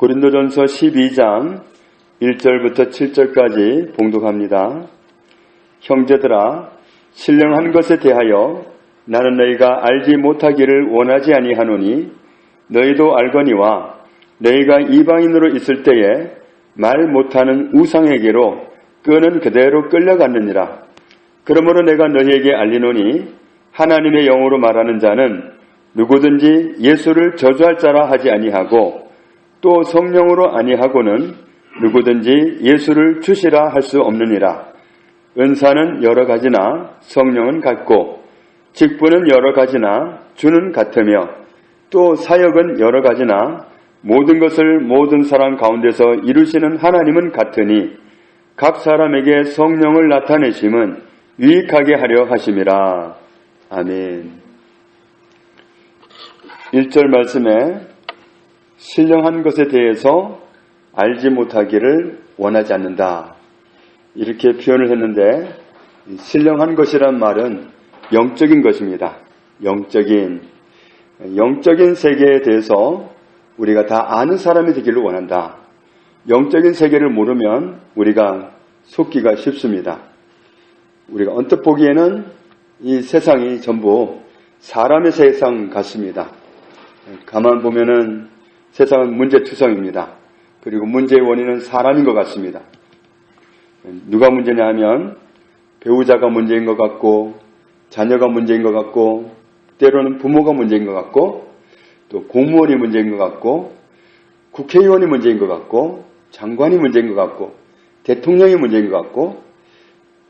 고린도전서 12장 1절부터 7절까지 봉독합니다. 형제들아 신령한 것에 대하여 나는 너희가 알지 못하기를 원하지 아니하노니 너희도 알거니와 너희가 이방인으로 있을 때에 말 못하는 우상에게로 끄는 그대로 끌려갔느니라. 그러므로 내가 너희에게 알리노니 하나님의 영으로 말하는 자는 누구든지 예수를 저주할 자라 하지 아니하고 또 성령으로 아니하고는 누구든지 예수를 주시라 할 수 없느니라. 은사는 여러 가지나 성령은 같고 직분은 여러 가지나 주는 같으며 또 사역은 여러 가지나 모든 것을 모든 사람 가운데서 이루시는 하나님은 같으니 각 사람에게 성령을 나타내심은 유익하게 하려 하심이라. 아멘. 1절 말씀에 신령한 것에 대해서 알지 못하기를 원하지 않는다. 이렇게 표현을 했는데 신령한 것이란 말은 영적인 것입니다. 영적인 영적인 세계에 대해서 우리가 다 아는 사람이 되기를 원한다. 영적인 세계를 모르면 우리가 속기가 쉽습니다. 우리가 언뜻 보기에는 이 세상이 전부 사람의 세상 같습니다. 가만 보면은 세상은 문제투성입니다. 그리고 문제의 원인은 사람인 것 같습니다. 누가 문제냐 하면 배우자가 문제인 것 같고 자녀가 문제인 것 같고 때로는 부모가 문제인 것 같고 또 공무원이 문제인 것 같고 국회의원이 문제인 것 같고 장관이 문제인 것 같고 대통령이 문제인 것 같고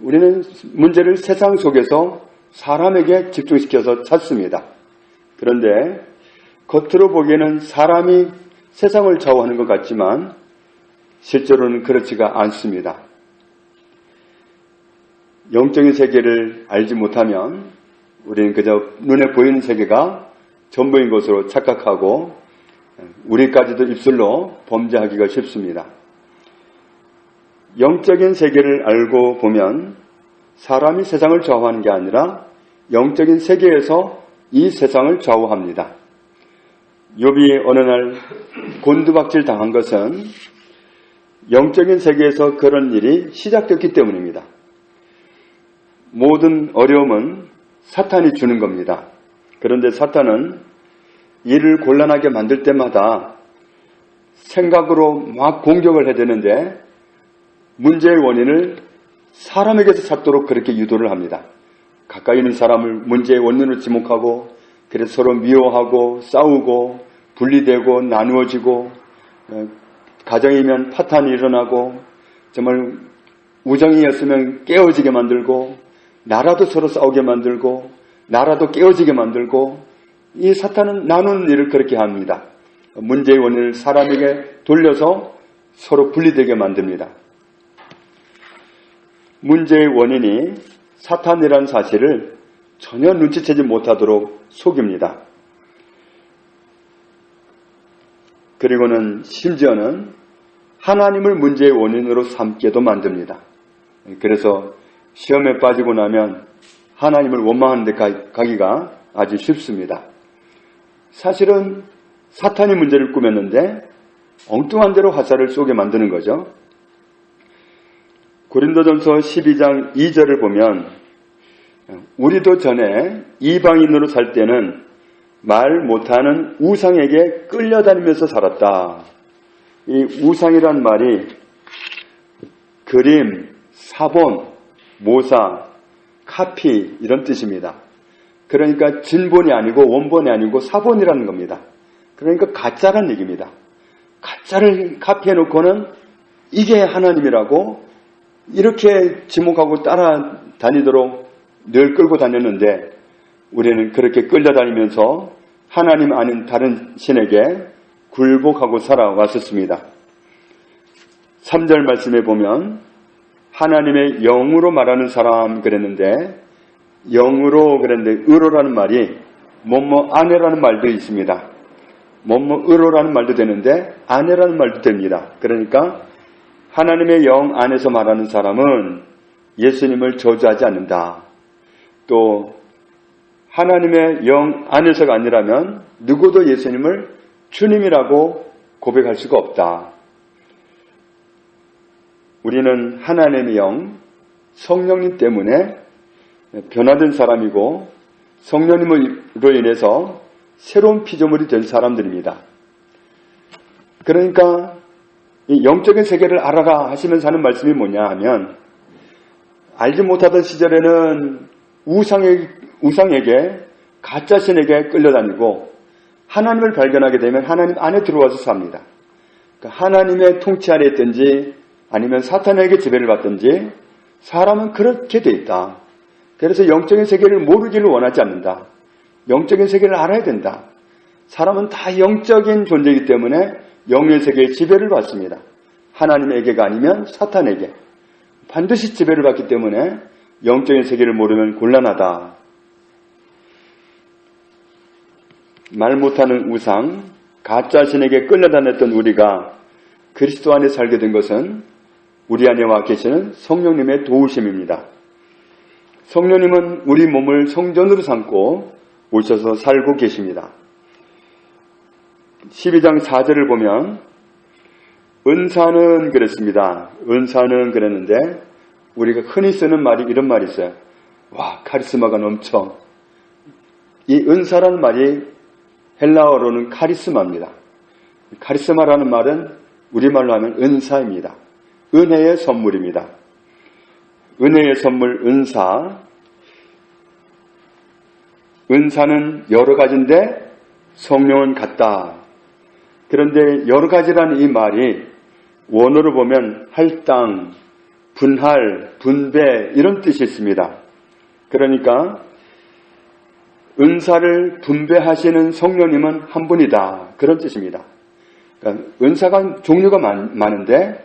우리는 문제를 세상 속에서 사람에게 집중시켜서 찾습니다. 그런데 겉으로 보기에는 사람이 세상을 좌우하는 것 같지만 실제로는 그렇지가 않습니다. 영적인 세계를 알지 못하면 우리는 그저 눈에 보이는 세계가 전부인 것으로 착각하고 우리까지도 입술로 범죄하기가 쉽습니다. 영적인 세계를 알고 보면 사람이 세상을 좌우하는 게 아니라 영적인 세계에서 이 세상을 좌우합니다. 욥이 어느 날 곤두박질 당한 것은 영적인 세계에서 그런 일이 시작됐기 때문입니다. 모든 어려움은 사탄이 주는 겁니다. 그런데 사탄은 일을 곤란하게 만들 때마다 생각으로 막 공격을 해야 되는데 문제의 원인을 사람에게서 찾도록 그렇게 유도를 합니다. 가까이 있는 사람을 문제의 원인으로 지목하고 그래서 서로 미워하고 싸우고 분리되고 나누어지고 어, 가정이면 파탄이 일어나고 정말 우정이었으면 깨어지게 만들고 나라도 서로 싸우게 만들고 나라도 깨어지게 만들고 이 사탄은 나누는 일을 그렇게 합니다. 문제의 원인을 사람에게 돌려서 서로 분리되게 만듭니다. 문제의 원인이 사탄이라는 사실을 전혀 눈치채지 못하도록 속입니다. 그리고는 심지어는 하나님을 문제의 원인으로 삼게도 만듭니다. 그래서 시험에 빠지고 나면 하나님을 원망하는 데 가기가 아주 쉽습니다. 사실은 사탄이 문제를 꾸몄는데 엉뚱한 대로 화살을 쏘게 만드는 거죠. 고린도전서 12장 2절을 보면 우리도 전에 이방인으로 살 때는 말 못하는 우상에게 끌려다니면서 살았다. 이 우상이란 말이 그림, 사본, 모사, 카피 이런 뜻입니다. 그러니까 진본이 아니고 원본이 아니고 사본이라는 겁니다. 그러니까 가짜란 얘기입니다. 가짜를 카피해 놓고는 이게 하나님이라고 이렇게 지목하고 따라다니도록 늘 끌고 다녔는데 우리는 그렇게 끌려다니면서 하나님 아닌 다른 신에게 굴복하고 살아왔었습니다. 3절 말씀에 보면 하나님의 영으로 말하는 사람 그랬는데 영으로 그랬는데 의로라는 말이 뭐뭐 아내라는 말도 있습니다. 뭐뭐 의로라는 말도 되는데 아내라는 말도 됩니다. 그러니까 하나님의 영 안에서 말하는 사람은 예수님을 저주하지 않는다. 또 하나님의 영 안에서가 아니라면 누구도 예수님을 주님이라고 고백할 수가 없다. 우리는 하나님의 영, 성령님 때문에 변화된 사람이고 성령님으로 인해서 새로운 피조물이 된 사람들입니다. 그러니까 이 영적인 세계를 알아라 하시면서 하는 말씀이 뭐냐 하면 알지 못하던 시절에는 우상에, 우상에게 가짜 신에게 끌려다니고 하나님을 발견하게 되면 하나님 안에 들어와서 삽니다. 그러니까 하나님의 통치 아래 있든지 아니면 사탄에게 지배를 받든지 사람은 그렇게 돼 있다. 그래서 영적인 세계를 모르기를 원하지 않는다. 영적인 세계를 알아야 된다. 사람은 다 영적인 존재이기 때문에 영의 세계의 지배를 받습니다. 하나님에게가 아니면 사탄에게. 반드시 지배를 받기 때문에 영적인 세계를 모르면 곤란하다. 말 못하는 우상, 가짜 신에게 끌려다녔던 우리가 그리스도 안에 살게 된 것은 우리 안에 와 계시는 성령님의 도우심입니다. 성령님은 우리 몸을 성전으로 삼고 오셔서 살고 계십니다. 12장 4절을 보면 은사는 그랬습니다. 은사는 그랬는데 우리가 흔히 쓰는 말이 이런 말이 있어요. 와 카리스마가 넘쳐. 이 은사란 말이 헬라어로는 카리스마입니다. 카리스마라는 말은 우리말로 하면 은사입니다. 은혜의 선물입니다. 은혜의 선물 은사. 은사는 여러 가지인데 성령은 같다. 그런데 여러 가지라는 이 말이 원어로 보면 할당, 분할, 분배 이런 뜻이 있습니다. 그러니까 은사를 분배하시는 성령님은 한 분이다. 그런 뜻입니다. 그러니까 은사가 종류가 많, 많은데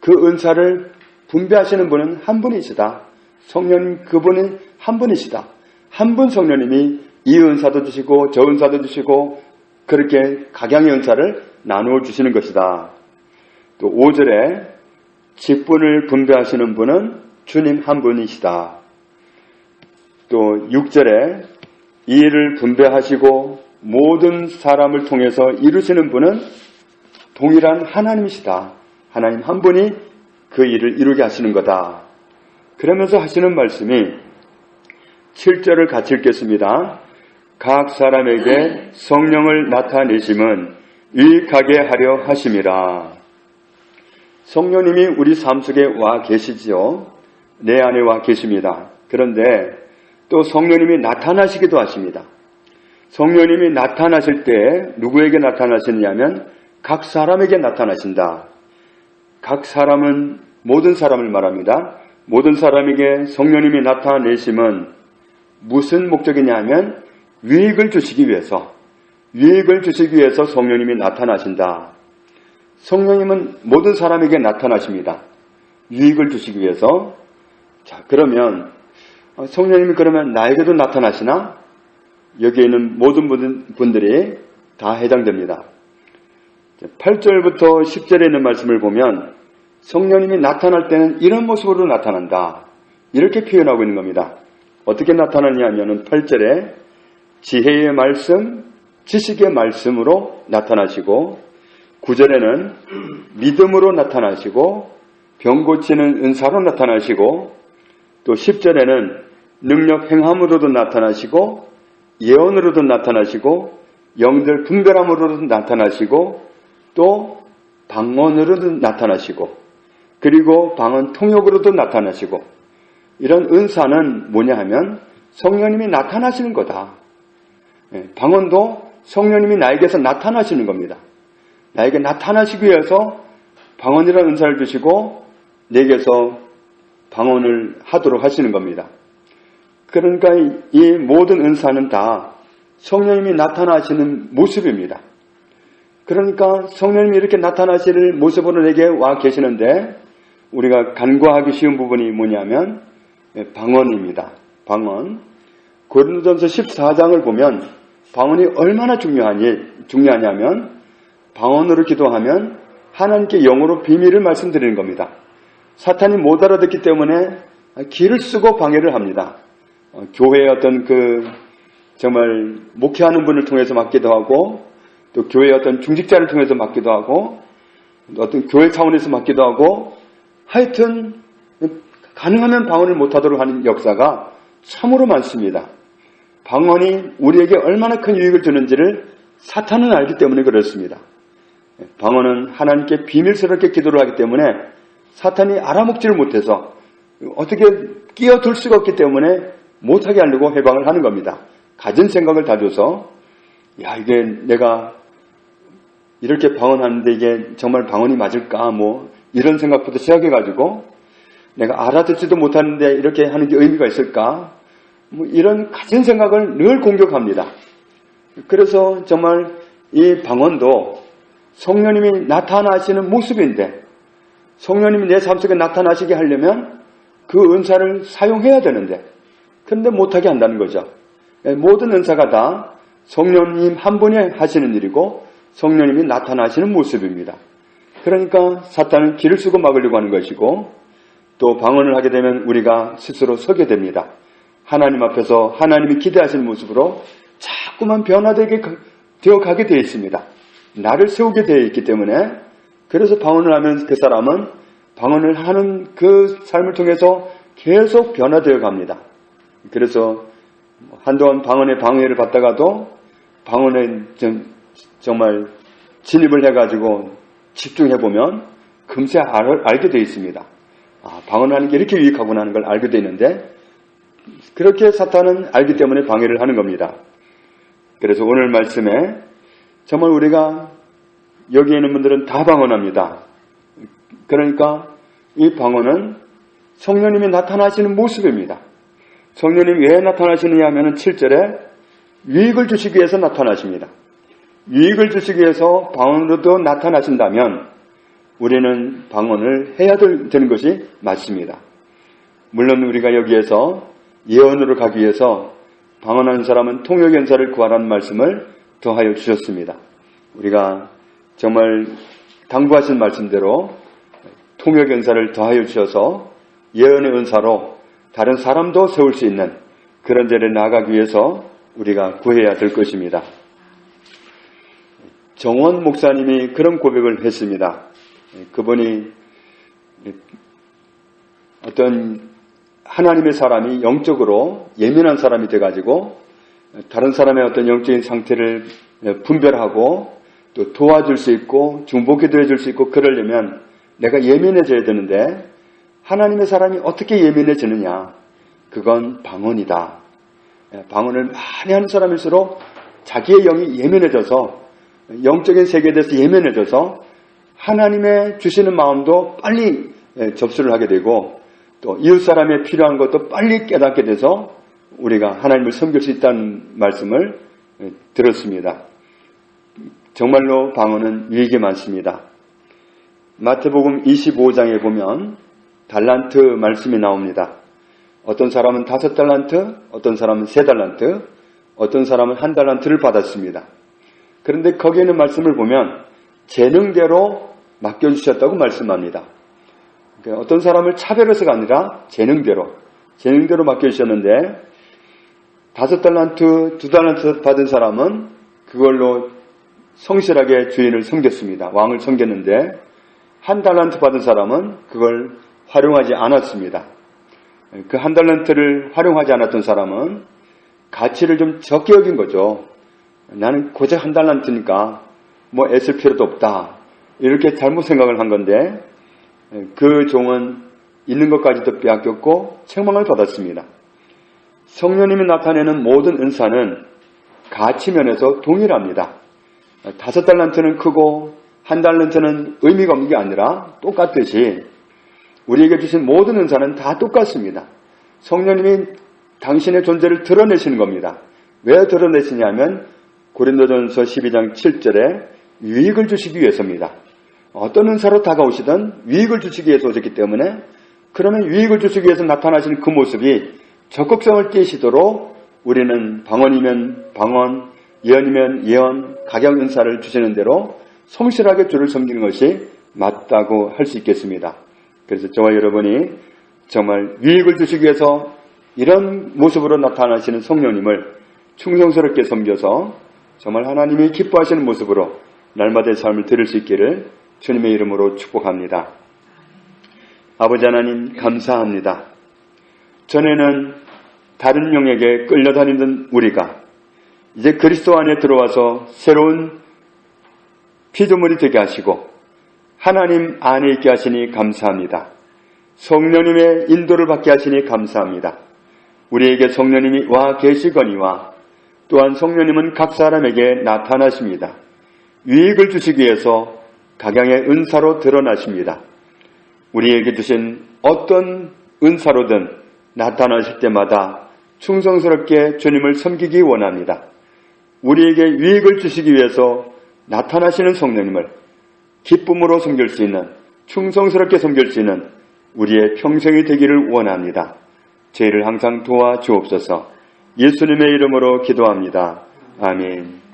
그 은사를 분배하시는 분은 한 분이시다. 성령님 그분은 한 분이시다. 한 분 성령님이 이 은사도 주시고 저 은사도 주시고 그렇게 각양의 은사를 나누어 주시는 것이다. 또 5절에 직분을 분배하시는 분은 주님 한 분이시다. 또 6절에 이 일을 분배하시고 모든 사람을 통해서 이루시는 분은 동일한 하나님이시다. 하나님 한 분이 그 일을 이루게 하시는 거다. 그러면서 하시는 말씀이 7절을 같이 읽겠습니다. 각 사람에게 성령을 나타내심은 유익하게 하려 하심이라. 성령님이 우리 삶 속에 와 계시지요. 내 안에 와 계십니다. 그런데 또 성령님이 나타나시기도 하십니다. 성령님이 나타나실 때 누구에게 나타나시느냐면 각 사람에게 나타나신다. 각 사람은 모든 사람을 말합니다. 모든 사람에게 성령님이 나타내심은 무슨 목적이냐 하면 유익을 주시기 위해서 유익을 주시기 위해서 성령님이 나타나신다. 성령님은 모든 사람에게 나타나십니다. 유익을 주시기 위해서. 자, 그러면 성령님이 그러면 나에게도 나타나시나? 여기에 있는 모든 분들이 다 해당됩니다. 8절부터 10절에 있는 말씀을 보면 성령님이 나타날 때는 이런 모습으로 나타난다. 이렇게 표현하고 있는 겁니다. 어떻게 나타나냐 하면 8절에 지혜의 말씀, 지식의 말씀으로 나타나시고 9절에는 믿음으로 나타나시고 병 고치는 은사로 나타나시고 또 10절에는 능력 행함으로도 나타나시고 예언으로도 나타나시고 영들 분별함으로도 나타나시고 또 방언으로도 나타나시고 그리고 방언 통역으로도 나타나시고 이런 은사는 뭐냐 하면 성령님이 나타나시는 거다. 예, 방언도 성령님이 나에게서 나타나시는 겁니다. 나에게 나타나시기 위해서 방언이라는 은사를 주시고 내게서 방언을 하도록 하시는 겁니다. 그러니까 이 모든 은사는 다 성령님이 나타나시는 모습입니다. 그러니까 성령님이 이렇게 나타나실 모습으로 내게 와 계시는데 우리가 간과하기 쉬운 부분이 뭐냐면 방언입니다. 방언. 고린도전서 14장을 보면 방언이 얼마나 중요하니 중요하냐면 방언으로 기도하면 하나님께 영어로 비밀을 말씀드리는 겁니다. 사탄이 못 알아듣기 때문에 길을 쓰고 방해를 합니다. 어, 교회의 어떤 그 정말 목회하는 분을 통해서 맡기도 하고 또 교회 어떤 중직자를 통해서 맡기도 하고 어떤 교회 차원에서 맡기도 하고 하여튼 가능하면 방언을 못하도록 하는 역사가 참으로 많습니다. 방언이 우리에게 얼마나 큰 유익을 주는지를 사탄은 알기 때문에 그렇습니다. 방언은 하나님께 비밀스럽게 기도를 하기 때문에 사탄이 알아먹지를 못해서 어떻게 끼어들 수가 없기 때문에 못하게 하려고 해방을 하는 겁니다. 가진 생각을 다 줘서 야 이게 내가 이렇게 방언하는데 이게 정말 방언이 맞을까 뭐 이런 생각부터 시작해가지고 내가 알아듣지도 못하는데 이렇게 하는 게 의미가 있을까 뭐 이런 가진 생각을 늘 공격합니다. 그래서 정말 이 방언도 성령님이 나타나시는 모습인데 성령님이 내 삶 속에 나타나시게 하려면 그 은사를 사용해야 되는데 그런데 못하게 한다는 거죠. 예, 모든 은사가 다 성령님 한 분이 하시는 일이고 성령님이 나타나시는 모습입니다. 그러니까 사탄은 길을 쓰고 막으려고 하는 것이고 또 방언을 하게 되면 우리가 스스로 서게 됩니다. 하나님 앞에서 하나님이 기대하시는 모습으로 자꾸만 변화되게 되어 가게 되어 있습니다. 나를 세우게 되어 있기 때문에 그래서 방언을 하면 그 사람은 방언을 하는 그 삶을 통해서 계속 변화되어 갑니다. 그래서 한동안 방언의 방해를 받다가도 방언에 정말 진입을 해가지고 집중해보면 금세 알, 알게 되어 있습니다. 아, 방언하는 게 이렇게 유익하구나 하는 걸 알게 되어 있는데 그렇게 사탄은 알기 때문에 방해를 하는 겁니다. 그래서 오늘 말씀에 정말 우리가 여기 있는 분들은 다 방언합니다. 그러니까 이 방언은 성령님이 나타나시는 모습입니다. 성령님이 왜 나타나시느냐 하면 7절에 유익을 주시기 위해서 나타나십니다. 유익을 주시기 위해서 방언으로도 나타나신다면 우리는 방언을 해야 되는 것이 맞습니다. 물론 우리가 여기에서 예언으로 가기 위해서 방언하는 사람은 통역 연사를 구하라는 말씀을 더하여 주셨습니다. 우리가 정말 당부하신 말씀대로 통역 연사를 더하여 주셔서 예언의 은사로 다른 사람도 세울 수 있는 그런 자리에 나아가기 위해서 우리가 구해야 될 것입니다. 정원 목사님이 그런 고백을 했습니다. 그분이 어떤 하나님의 사람이 영적으로 예민한 사람이 돼가지고 다른 사람의 어떤 영적인 상태를 분별하고 또 도와줄 수 있고 중복기도 해줄 수 있고 그러려면 내가 예민해져야 되는데 하나님의 사람이 어떻게 예민해지느냐? 그건 방언이다. 방언을 많이 하는 사람일수록 자기의 영이 예민해져서 영적인 세계에 대해서 예민해져서 하나님의 주시는 마음도 빨리 접수를 하게 되고 또 이웃 사람의 필요한 것도 빨리 깨닫게 돼서 우리가 하나님을 섬길 수 있다는 말씀을 들었습니다. 정말로 방언은 유익이 많습니다. 마태복음 25장에 보면 달란트 말씀이 나옵니다. 어떤 사람은 다섯 달란트, 어떤 사람은 세 달란트, 어떤 사람은 한 달란트를 받았습니다. 그런데 거기에 있는 말씀을 보면 재능대로 맡겨주셨다고 말씀합니다. 그러니까 어떤 사람을 차별해서가 아니라 재능대로, 재능대로 맡겨주셨는데 다섯 달란트, 두 달란트 받은 사람은 그걸로 성실하게 주인을 섬겼습니다. 왕을 섬겼는데 한 달란트 받은 사람은 그걸 활용하지 않았습니다. 그 한 달란트를 활용하지 않았던 사람은 가치를 좀 적게 여긴 거죠. 나는 고작 한 달란트니까 뭐 애쓸 필요도 없다. 이렇게 잘못 생각을 한 건데 그 종은 있는 것까지도 빼앗겼고 책망을 받았습니다. 성령님이 나타내는 모든 은사는 가치 면에서 동일합니다. 다섯 달란트는 크고 한 달란트는 의미가 없는 게 아니라 똑같듯이 우리에게 주신 모든 은사는 다 똑같습니다. 성령님이 당신의 존재를 드러내시는 겁니다. 왜 드러내시냐면 고린도전서 12장 7절에 유익을 주시기 위해서입니다. 어떤 은사로 다가오시든 유익을 주시기 위해서 오셨기 때문에 그러면 유익을 주시기 위해서 나타나시는 그 모습이 적극성을 띠시도록 우리는 방언이면 방언, 예언이면 예언, 가경 은사를 주시는 대로 성실하게 주를 섬기는 것이 맞다고 할 수 있겠습니다. 그래서 저와 여러분이 정말 유익을 주시기 위해서 이런 모습으로 나타나시는 성령님을 충성스럽게 섬겨서 정말 하나님이 기뻐하시는 모습으로 날마다의 삶을 들을 수 있기를 주님의 이름으로 축복합니다. 아버지 하나님 감사합니다. 전에는 다른 영에게 끌려다니던 우리가 이제 그리스도 안에 들어와서 새로운 피조물이 되게 하시고 하나님 안에 있게 하시니 감사합니다. 성령님의 인도를 받게 하시니 감사합니다. 우리에게 성령님이 와 계시거니와 또한 성령님은 각 사람에게 나타나십니다. 유익을 주시기 위해서 각양의 은사로 드러나십니다. 우리에게 주신 어떤 은사로든 나타나실 때마다 충성스럽게 주님을 섬기기 원합니다. 우리에게 유익을 주시기 위해서 나타나시는 성령님을 기쁨으로 섬길 수 있는 충성스럽게 섬길 수 있는 우리의 평생이 되기를 원합니다. 저희를 항상 도와 주옵소서. 예수님의 이름으로 기도합니다. 아멘.